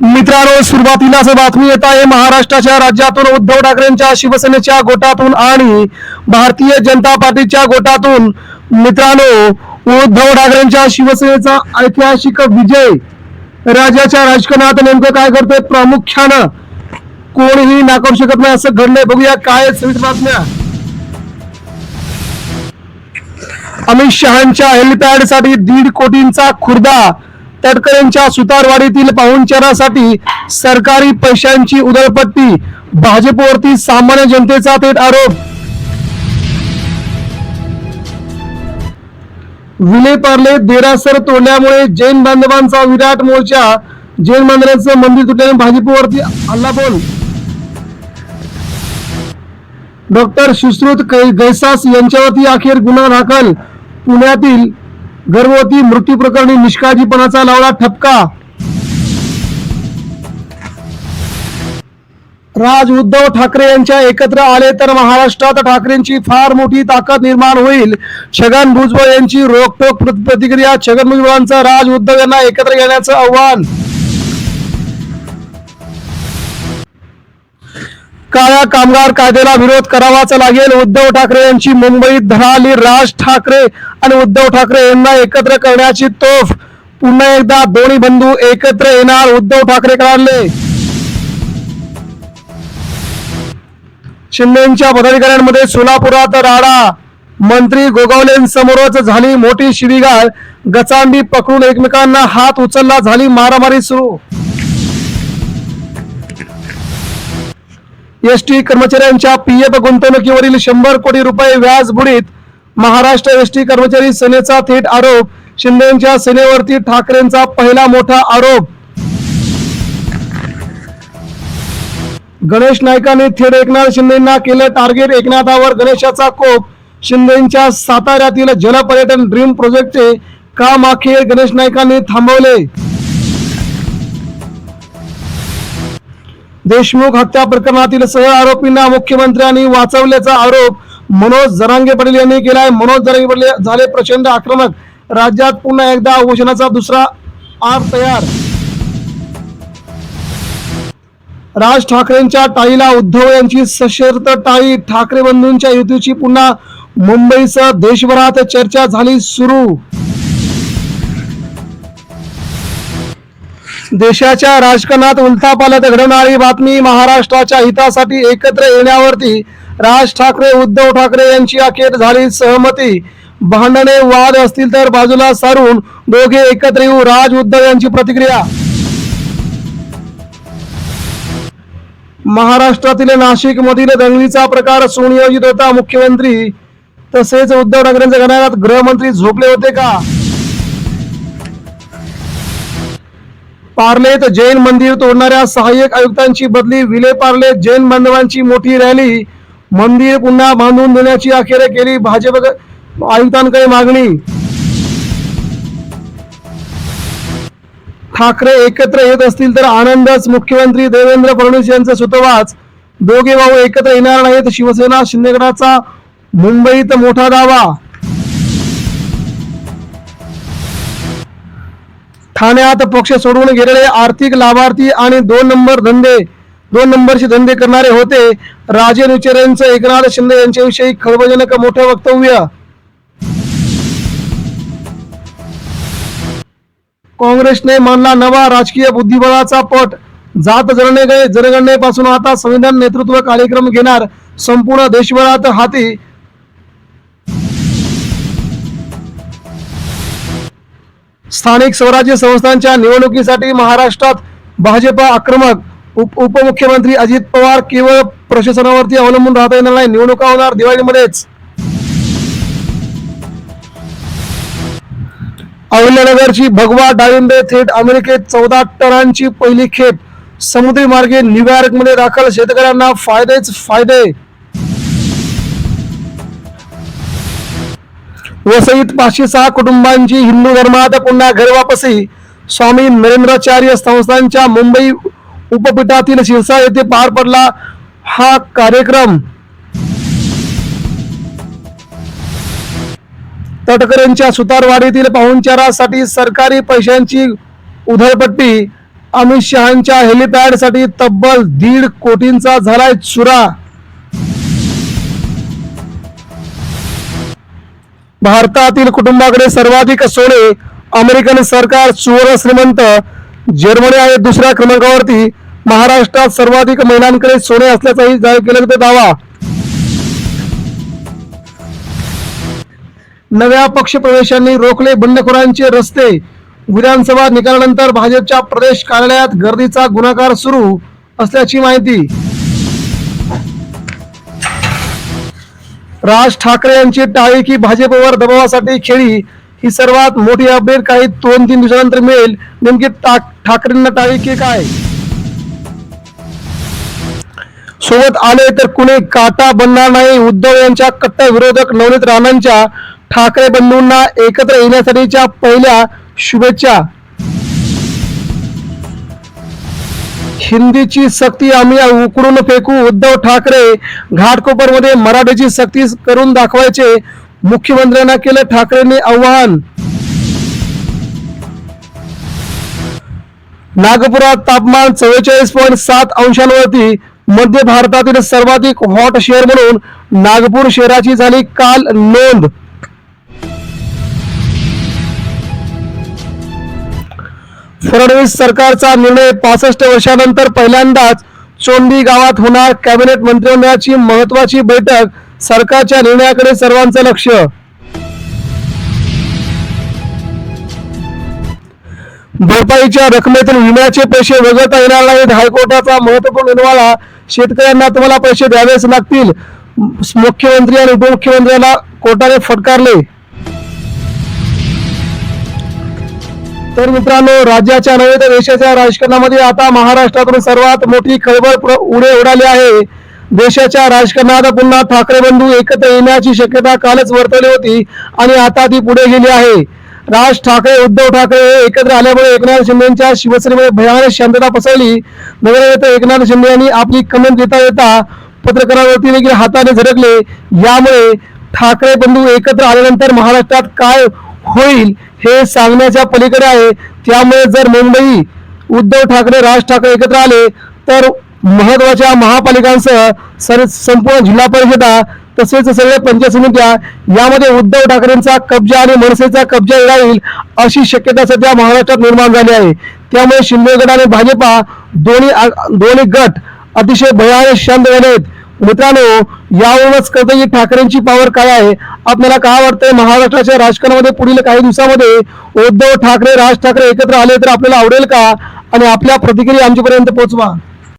मित्रांनो सुरुवातीलाच बातमी येत आहे महाराष्ट्राच्या राज्यातून उद्धव ठाकरेंच्या शिवसेनेच्या गोटातून आणि भारतीय जनता पार्टीच्या गोटातून मित्रांनो उद्धव ठाकरेंच्या शिवसेनेचा ऐतिहासिक विजय. राज्याच्या राजकारणात नेमकं काय करतोय प्रामुख्यानं कोणीही नाकारू शकत नाही असं घडलंय. बघूया काय सविस्तर बातम्या. अमित शहांच्या हेलिपॅडसाठी दीड कोटींचा खुर्दा तटकरेंच्या सुतारवाडीतील पाहुणचारासाठी सरकारी पैशांची उदळपट्टी भाजपवरती सामान्य जनतेचा थेट आरोप. विलेपार्ले देरासर तोडल्यामुळे जैन बांधवांचा विराट मोर्चा जैन बांधवांचं मंदिर तुटल्याने भाजपवरती हल्ला बोल डॉक्टर सुश्रुत कैसास गैसास यांच्यावरती अखेर गुन्हा दाखल. पुण्यातील गर्भवती मृत्यू प्रकरणी निष्काळजीपणाचा लावला ठपका. राज उद्धव ठाकरे यांच्या एकत्र आले तर महाराष्ट्रात ठाकरेंची फार मोठी ताकद निर्माण होईल. छगन भुजबळ यांची रोखोक प्रतिक्रिया छगन भुजबळांचं राज उद्धव यांना एकत्र येण्याचं आव्हान. काळ्या कामगार कायद्याला विरोध करावाच लागेल. उद्धव ठाकरे यांची मुंबईत धडाली. राज ठाकरे आणि उद्धव ठाकरे यांना एकत्र करण्याची तोफ. पुन्हा एकदा दोन्ही बंधू एकत्र येणार. उद्धव ठाकरे कळाले शिंदेच्या पदाधिकाऱ्यांमध्ये सोलापुरात राडा. मंत्री गोगावलेंसमोरच झाली मोठी शिवीगाळ. गचांडी पकडून एकमेकांना हात उचलला. झाली मारामारी सुरू. एस टी कर्मचाऱ्यांच्या पीएफ गुंतवणुकीवरील शंभर कोटी रुपये व्याज बुडीत महाराष्ट्र एस टी कर्मचारी सेनेचा थेट आरोप शिंदेच्या सेनेवरती ठाकरेंचा पहिला मोठा आरोप. गणेश नाईकांनी थेट एकनाथ शिंदेना केलं टार्गेट एकनाथावर गणेशाचा कोप शिंदेच्या साताऱ्यातील जलपर्यटन ड्रीम प्रोजेक्टचे काम अखेर गणेश नाईकांनी थांबवले. देशमुख हत्या प्रकरणातील सह आरोपींना मुख्यमंत्र्यांनी वाचवल्याचा आरोप मनोज जरांगे पाटील यांनी केलाय. मनोज जरांगे पाटील झाले प्रचंड आक्रमक. राज्यात पुन्हा एकदा उपोषणाचा दुसरा आर तयार. राज ठाकरेंच्या टाळीला उद्धव यांची सशर्त टाळी. ठाकरे बंधूंच्या युतीची पुन्हा मुंबईसह देशभरात चर्चा झाली सुरू. देशाच्या राजकारणात उलथापालथ घडवणारी बातमी महाराष्ट्राच्या हितासाठी एकत्र येण्यावरती राज ठाकरे उद्धव ठाकरे यांची अखेर झाली सहमती. भांडणे वाद असतील तर बाजूला सारून दोघे एकत्र येऊ राज उद्धव यांची प्रतिक्रिया. महाराष्ट्रातील नाशिक मधील दंगलीचा प्रकार सुनियोजित होता मुख्यमंत्री. तसेच उद्धव ठाकरेंच्या घराण्यात गृहमंत्री झोपले होते का? पार्लेत जैन मंदिर तोडणाऱ्या सहाय्यक आयुक्तांची बदली विले पार्ले जैन बांधवांची मोठी रॅली मंदिर पुन्हा बांधून देण्याची अखेर केली भाजप आयुक्तांकडे मागणी. ठाकरे एकत्र येत असतील तर आनंदच. मुख्यमंत्री देवेंद्र फडणवीस यांचा सुतवाच. दोघे भाऊ एकत्र येणार नाहीत. शिवसेना शिंदेगडाचा मुंबईत मोठा दावा. ठाण्यात पक्ष सोडून गेलेले आर्थिक लाभार्थी आणि दोन नंबर धंदे दोन नंबरचे धंदे करणारे होते. राजे रुचेरेंचं एकनाथ शिंदे यांच्याविषयी खळबळजनक मोठं वक्तव्य. काँग्रेसने मानला नवा राजकीय बुद्धिबळाचा पट. जात जनगणे जनगणनेपासून आता संविधान नेतृत्व कार्यक्रम घेणार संपूर्ण देशभरात हाती. स्थानिक स्वराज्य संस्थांच्या निवडणुकीसाठी महाराष्ट्रात भाजपा आक्रमक. उप उपमुख्यमंत्री अजित पवार केवळ प्रशासनावरती अवलंबून राहता येणार नाही. निवडणुका होणार दिवाळीमध्येच. अहिल्यानगरची भगवा डाळिंबे थेट अमेरिकेत चौदा टनांची पहिली खेप. समुद्री मार्गे न्यूयॉर्कमध्ये दाखल शेतकऱ्यांना फायदेच फायदे. वसईत पाचशे सहा कुटुंबांची हिंदू धर्मात पुन्हा घरवापसी स्वामी नरेंद्राचार्य संस्थांच्या मुंबई उपपीठातील शिरसा येथे पार पडला हा कार्यक्रम. तटकरेंच्या सुतारवाडीतील पाहुणचारासाठी सरकारी पैशांची उधळपट्टी. अमित शहाच्या हेलिपॅडसाठी तब्बल दीड कोटींचा झालाय चुरा. भारतातील कुटुंबाकडे सर्वाधिक सोने अमेरिकन सरकार सुवर्ण श्रीमंत जर्मनी आहे दुसऱ्या क्रमांकावरती महाराष्ट्रात सर्वाधिक महिलांकडे सोने असल्याचाही जाहीर केला जातो दावा. नव्या पक्षप्रवेशांनी रोखले बंडखोरांचे रस्ते. विधानसभा निकालानंतर भाजपच्या प्रदेश कार्यालयात गर्दीचा गुणाकार सुरू असल्याची माहिती राज ठाकरे यांची टाळी की भाजपवर दबावासाठी खेळी ही सर्वात मोठी अपडेट. काही दोन तीन दिवसानंतर मिळेल. नेमकी ठाकरेंना टाळी की काय? सोबत आले तर कुणी काटा बनणार नाही. उद्धव यांच्या कट्टर विरोधक नवनीत राणांच्या ठाकरे बंधूंना एकत्र येण्यासाठीच्या पहिल्या शुभेच्छा. हिंदीची सक्ती आम्ही उकडून फेकू. उद्धव ठाकरे घाटकोपरमध्ये मराठीची सक्ती करून दाखवायचे. मुख्यमंत्र्यांना केलं ठाकरेंनी आव्हान. नागपुरात तापमान चव्वेचाळीस पॉईंट सात अंशांवरती मध्य भारतातील सर्वाधिक हॉट शहर म्हणून नागपूर शहराची झाली काल नोंद. फडणवीस सरकारचा निर्णय पासष्ट वर्षानंतर पहिल्यांदाच चोंडी गावात होणार. कॅबिनेट मंत्रिमंडळाची महत्वाची बैठक सरकारच्या निर्णयाकडे सर्वांचं लक्ष. भरपाईच्या रकमेतून विम्याचे पैसे वगळता येणार नाहीत हायकोर्टाचा महत्त्वपूर्ण निर्वाळा शेतकऱ्यांना तुम्हाला पैसे द्यावेच लागतील. मुख्यमंत्री आणि उपमुख्यमंत्र्यांना कोर्टाने फटकारले. तर मित्रांनो राज्याच्या नव्हे तर देशाच्या राजकारणामध्ये आता महाराष्ट्रातून सर्वात मोठी खळबळ उडे उडाली आहे. देशाच्या राजकारणात पुन्हा ठाकरे बंधू एकत्र येण्याची शक्यता कालच वर्तवली होती आणि आता ती पुढे गेली आहे. राज ठाकरे उद्धव ठाकरे हे एकत्र आल्यामुळे एकनाथ शिंदेच्या शिवसेनेमध्ये भयानक शांतता पसरली. नगरनेते एकनाथ शिंदे यांनी आपली कमेंट देता येता पत्रकारांवरती देखील हाताने झडकले यामुळे ठाकरे बंधू एकत्र आल्यानंतर महाराष्ट्रात काय होईल हे सांगण्याच्या पलीकडे आहे. त्यामुळे जर मुंबई उद्धव ठाकरे राज ठाकरे एकत्र आले तर महत्त्वाच्या महापालिकांसह सर संपूर्ण जिल्हा परिषदा तसेच सगळ्या पंचायत समित्या यामध्ये उद्धव ठाकरेंचा कब्जा आणि मनसेचा कब्जा राहील अशी शक्यता सध्या महाराष्ट्रात निर्माण झाली आहे. त्यामुळे शिंदे गट आणि भाजपा दोन्ही दोन्ही गट अतिशय भयानक शांत झाले आहेत. मित्रांनो यावरूनच कळतं की ठाकरेंची पॉवर काय आहे? आपल्याला काय वाटतंय? महाराष्ट्राच्या राजकारणामध्ये पुढील काही दिवसामध्ये उद्धव ठाकरे राज ठाकरे एकत्र आले तर आपल्याला आवडेल का? आणि आपल्या प्रतिक्रिया आमच्यापर्यंत पोहोचवा.